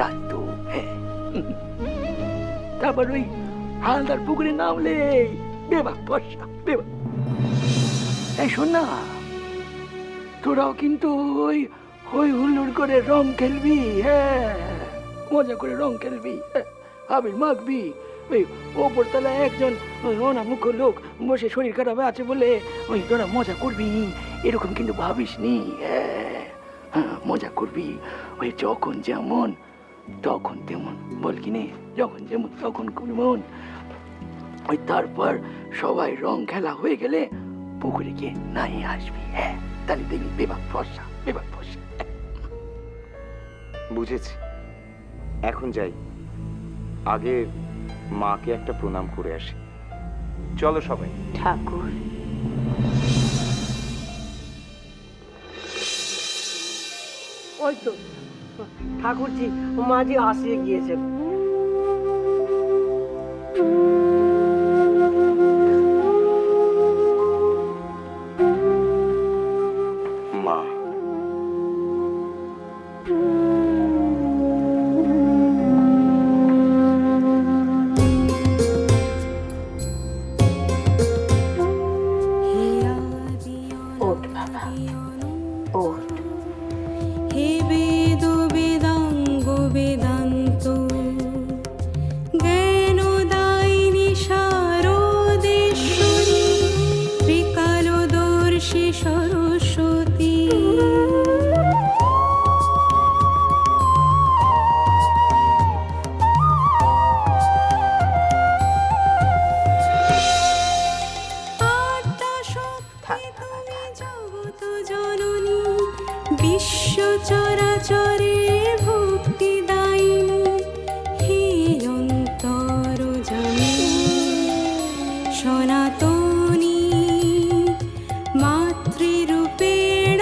চাইতো হ্যাঁ। তারপর ওই হালদার পুকুরে নামলে বেবাক বর্ষা বেবাক এই শোন না তোরাও কিন্তু ওই হই হুল্লোড় করে রং খেলবি হ্যাঁ। মজা করে রং খেলবি হ্যাঁ, আবির মাখবি ওই ওপর তলায় একজন অনামুখ লোক বসে শরীর খারাপ আছে বলে ওই তোরা মজা করবি এরকম কিন্তু ভাবিস নি হ্যাঁ। হ্যাঁ, মজা করবি। ওই যখন যেমন তখন তেমন বল কি নে? যখন যেমন তখন তেমন ওই তারপর সবাই রং খেলা হয়ে গেলে পুকুরে গিয়ে নাই আসবি হ্যাঁ? তাহলে দেখবি বেবাক ফর্সা বেবাক ফর্সা। বুঝেছি। এখন যাই। আগে মাকে একটা প্রণাম করে আসি। চলো সবাই। ঠাকুর। ওই তো ঠাকুরজি মাঝি আসিয়ে গিয়েছেন। মা। ওঠ বাবা ওঠ। হে বিশ্ব চরাচরে ভক্তি দায়িনী হে অন্তর জানি। সনাতনী মাতৃরূপেণ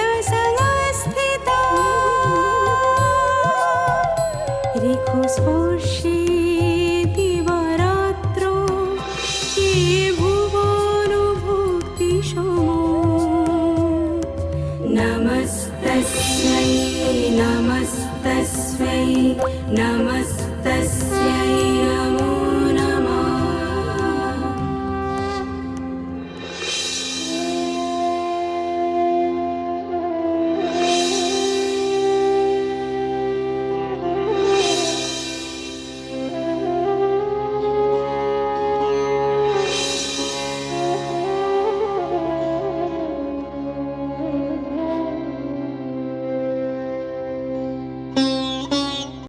नमस्तस्यै नमस्तस्यै नमस्तस्य